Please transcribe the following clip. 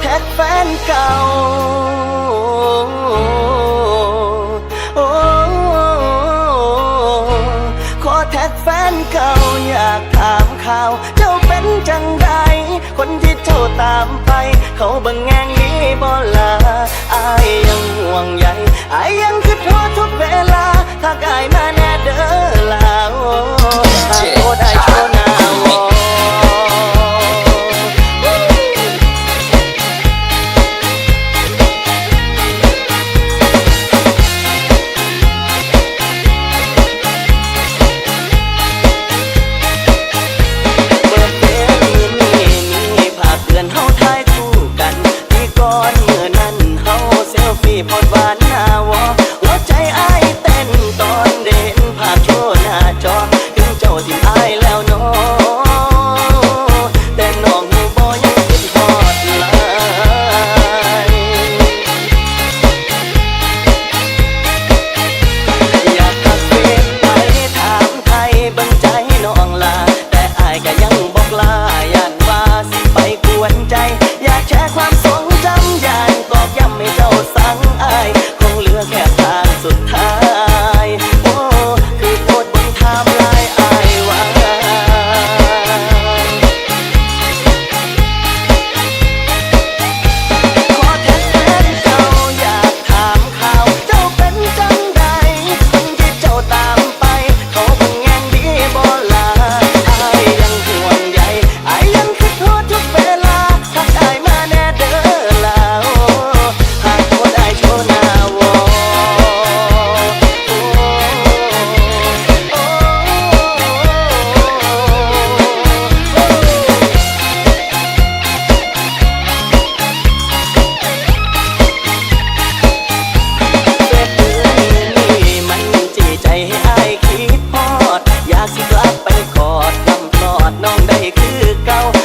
แท็กแฟนเก่าขอแท็กแฟนเก่าอยากถามข่าว เจ้าเป็นจังไดคนที่เจ้าตามไป เขาบังแงงนี้บ่ลาอายยังห่วงใยอายยังคิดโทษทุกเวลา ถ้ากายมาแน่เด้อีพอดหวานหา Chicago